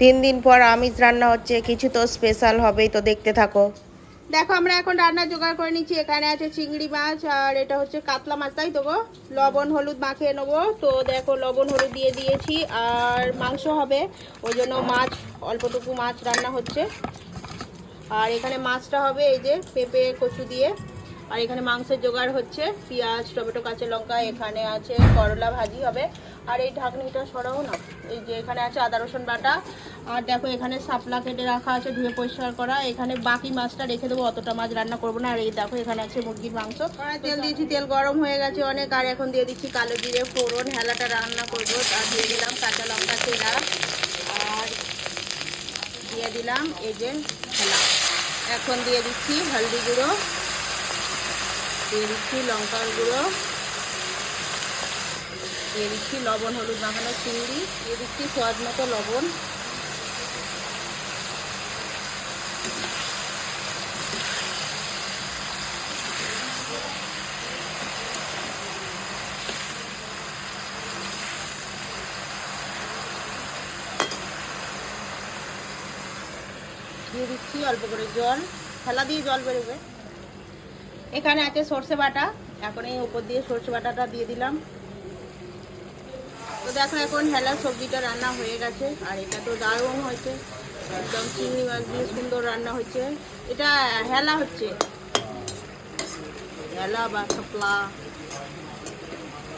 তিন দিন পর আমিষ রান্না হচ্ছে, কিছু তো স্পেশাল হবেই, তো দেখতে থাকো। দেখো, আমরা এখন রান্না জোগাড় করে নিচ্ছি। এখানে আছে চিংড়ি মাছ, আর এটা হচ্ছে কাতলা মাছ, তাই তো গো? লবণ, হলুদ মাখিয়ে নেব। তো দেখো, লবণ, হলুদ দিয়ে দিয়েছি, আর মাংস হবে। ওই জন্য মাছ, অল্পটুকু মাছ রান্না হচ্ছে। আর এখানে মাছটা হবে এই যে পেঁপে, কচু দিয়ে। আর এখানে মাংসের জোগাড় হচ্ছে। পেঁয়াজ, টমেটো, কাঁচা লঙ্কা, এখানে আছে করলা ভাজি হবে। আর এই ঢাকনিটা সরাও না। এই যে এখানে আছে আদা, রসুন বাটা। আর দেখো এখানে শাপলা কেটে রাখা আছে, ধুয়ে পরিষ্কার করা। এখানে বাকি মাছটা রেখে দেবো, অতটা মাছ রান্না করব না। আর এই দেখো এখানে আছে মুরগির মাংস। তেল দিয়েছি, তেল গরম হয়ে গেছে অনেক। আর এখন দিয়ে দিচ্ছি কালো জিরে, ফোড়ন, হেলাটা রান্না করব। আর দিয়ে দিলাম কাঁচা লঙ্কা, চেরা। আর দিয়ে দিলাম এই যে হেলা। এখন দিয়ে দিচ্ছি হলদি গুঁড়ো। দিয়ে দিচ্ছি লঙ্কার গুঁড়ো। দিয়ে দিচ্ছি লবণ, হলুদ মাখানো চিংড়ি, দিয়ে দিচ্ছি স্বাদ মতো লবণ। দিয়ে দিচ্ছি অল্প করে জল। খেলা দিয়ে জল বেরোবে। এখানে আছে সর্ষে বাটা। এখন এই উপর দিয়ে সর্ষে বাটাটা দিয়ে দিলাম। দেখো এখন হেলা সবজিটা রান্না হয়ে গেছে, আর এটা তো দারুণ হয়েছে। একদম চিংড়ি মাছ দিয়ে সুন্দর রান্না হচ্ছে এটা হেলা হচ্ছে। হেলা বা শাপলা।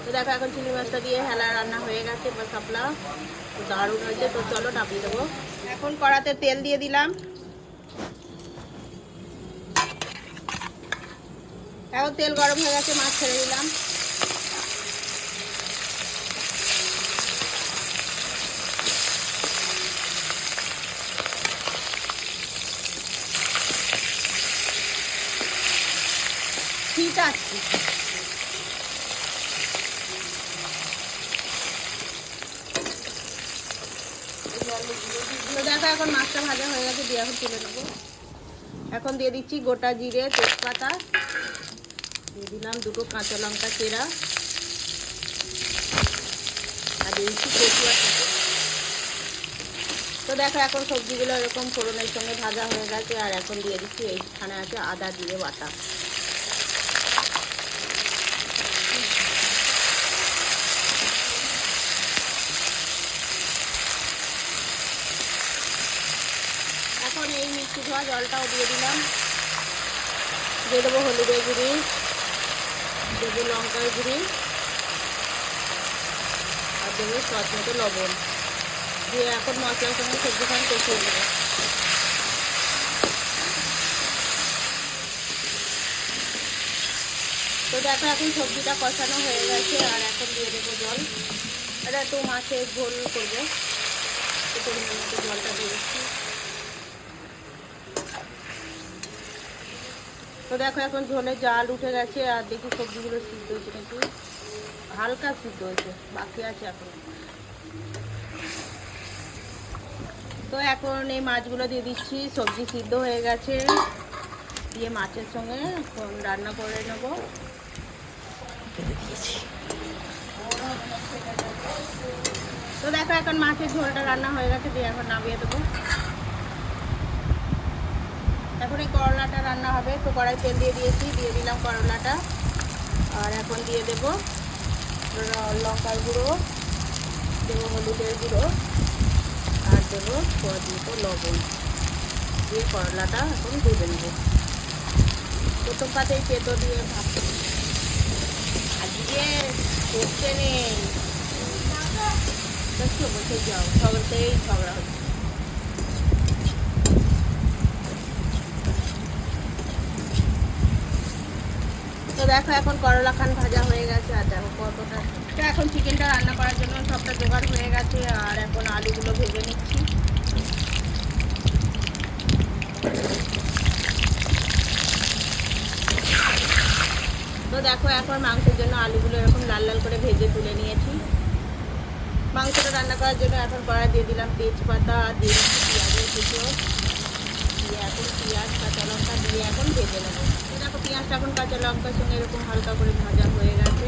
তো দেখো এখন চিংড়ি মাছটা দিয়ে হেলা রান্না হয়ে গেছে বা শাপলা। তো দারুণ হয়েছে। তো চলো নাপিয়ে দেবো। এখন কড়াতে তেল দিয়ে দিলাম। এখন তেল গরম হয়ে গেছে, মাছ ছেড়ে দিলাম। এখন মাছটা ভাজা হয়ে গেছে, দিয়ে এখন তুলে নেব। এখন দিয়ে দিচ্ছি গোটা জিরে, তেজপাতা, দিয়ে দিলাম দুটো কাঁচা লঙ্কা চেরা, আর দিয়ে দিচ্ছি তো দেখো এখন সবজিগুলো এরকম ফোড়নের সঙ্গে ভাজা হয়ে গেছে, আর এখন দিয়ে দিচ্ছি এইখানে আছে আদা দিয়ে বাটা এখন এই মিষ্টি ধোয়া জলটাও দিয়ে দিলাম। দিয়ে দেবো হলুদের গুঁড়ি দেবো লঙ্কার গুঁড়ি, আর দেবো স্বাদ মতো লবণ। দিয়ে এখন মশলার সঙ্গে সবজিখান কষিয়ে দেবো তো দেখো এখন সবজিটা কষানো হয়ে গেছে, আর এখন দিয়ে দেবো জল। এটা একটু মাছের ঝোল করব। মতো জলটা দিয়ে দিচ্ছি। তো দেখো এখন ঝোলে জাল উঠে গেছে আর দেখি সবজিগুলো সিদ্ধ হয়েছে নাকি? হালকা সিদ্ধ হয়েছে, বাকি আছে এখন। তো এখন এই মাছগুলো দিয়ে দিচ্ছি, সবজি সিদ্ধ হয়ে গেছে। দিয়ে মাছের সঙ্গে এখন রান্না করে নেব। তো দেখো এখন মাছের ঝোলটা রান্না হয়ে গেছে, দিয়ে এখন নামিয়ে দেবো। এখন এই করলাটা রান্না তো কড়াই তেল দিয়ে দিয়েছি, দিয়ে দিলাম করলাটা। আর এখন দিয়ে দেব লঙ্কার গুঁড়ো, দেবো হলুদের গুঁড়ো, আর দেবো স্বাদ মতো লবণ। দিয়ে করলাটা এখন ভেজে নেব। প্রথম পাতেই পেতো দিয়ে ভাবতে আজকে করতে নেই। বসে যাও। সবারতেই ঝগড়া হচ্ছে। তো দেখো এখন করলা খান ভাজা হয়ে গেছে, আর দেখো কতটা। তো এখন চিকেনটা রান্না করার জন্য সবটা জোগাড় হয়ে গেছে, আর এখন আলুগুলো ভেজে নিচ্ছি। তো দেখো এখন মাংসের জন্য আলুগুলো এরকম লাল লাল করে ভেজে তুলে নিয়েছি। মাংসটা রান্না করার জন্য এখন কড়াই দিয়ে দিলাম তেজপাতা আর দিয়ে দিচ্ছি পেঁয়াজের কুচো। দিয়ে এখন পেঁয়াজ, কাঁচা লঙ্কা দিয়ে এখন ভেজে নেব। পেঁয়াজটা এখন কাঁচা লঙ্কার সঙ্গে এরকম হালকা করে ভাজা হয়ে গেছে।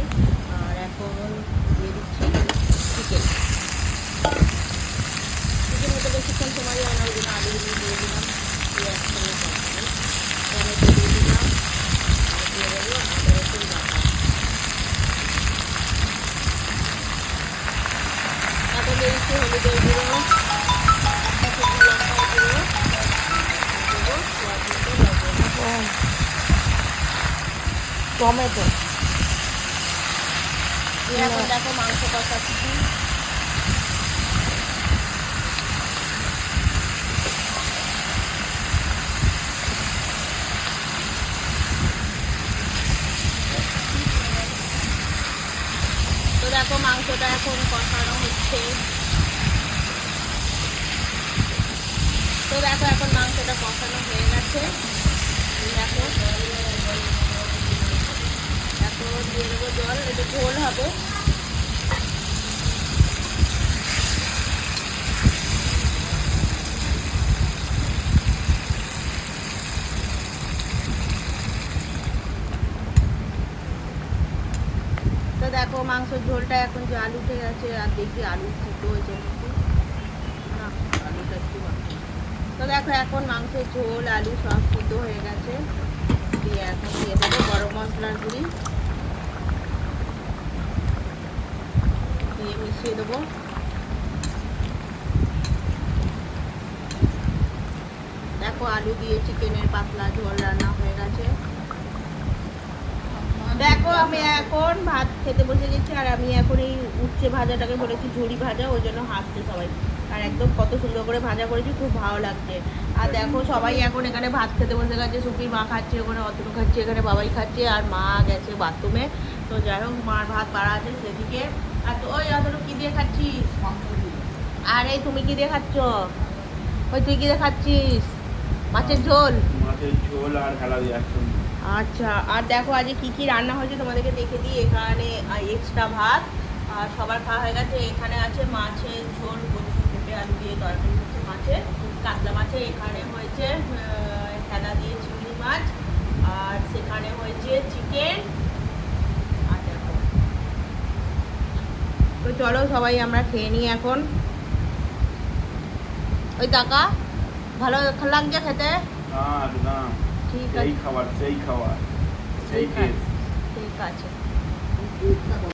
আর এখন দিয়ে দিচ্ছি চিকেন চিকেন মধ্যে বেশিক্ষণ সময় আনার ওই জন্য আলু টমেটো। এখন দেখো মাংস কষাচ্ছি। দেখো মাংসটা এখন কষানো হচ্ছে। তো দেখো এখন মাংসটা কষানো হয়ে গেছে। দেখো। দেবো জল এটা ঝোল হবে তো দেখো মাংসের ঝোলটা এখন আলু উঠে গেছে, আর দেখি আলু সিদ্ধ হয়েছে না, আলুটা একটু। তো দেখো এখন মাংসের ঝোল, আলু সব সিদ্ধ হয়ে গেছে। দিয়ে এখন দিয়ে দেবো গরম মশলার গুঁড়ি। দিয়ে মিশিয়ে দেবো। দেখো আলু দিয়ে চিকেনের পাতলা ঝোল রান্না হয়ে গেছে। দেখো আমি এখন ভাত খেতে বসে গেছি, আর আমি এখন এই উচ্ছে ভাজাটাকে বলেছি ঝুড়ি ভাজা, ওই জন্য হাসছে সবাই। আর একদম কত সুন্দর করে ভাজা করেছি, খুব ভালো লাগছে। আর দেখো সবাই এখন এখানে ভাত খেতে বসে গেছে সুপির মা খাচ্ছে ওখানে অতনু খাচ্ছে এখানে, বাবাই খাচ্ছে, আর মা গেছে বাথরুমে তো যাই হোক, মার ভাত বাড়া আছে সেদিকে। আর ওই অতনু কি দিয়ে খাচ্ছিস? আর তুমি কি দিয়ে খাচ্ছ? ওই তুই কি দিয়ে খাচ্ছিস? মাছের ঝোল? মাছের ঝোল আর হেলা দিয়ে আচ্ছা আর দেখো আজকে কি কি রান্না হয়েছে তোমাদেরকে দেখে দিই। এখানে এক্সট্রা ভাত আর সবার খাওয়া হয়ে গেছে। এখানে আছে মাছের ঝোল কচু পেঁপে আলু দিয়ে তরকারি হচ্ছে মাছের। কাতলা মাছের এখানে হয়েছে খেলা দিয়ে চিংড়ি মাছ। আর সেখানে হয়েছে চিকেন আর দেখো তো চলো সবাই আমরা খেয়ে নিই এখন। ওই টাকা ভালো লাগছে খেতে? ঠিক আছে। ঠিক আছে।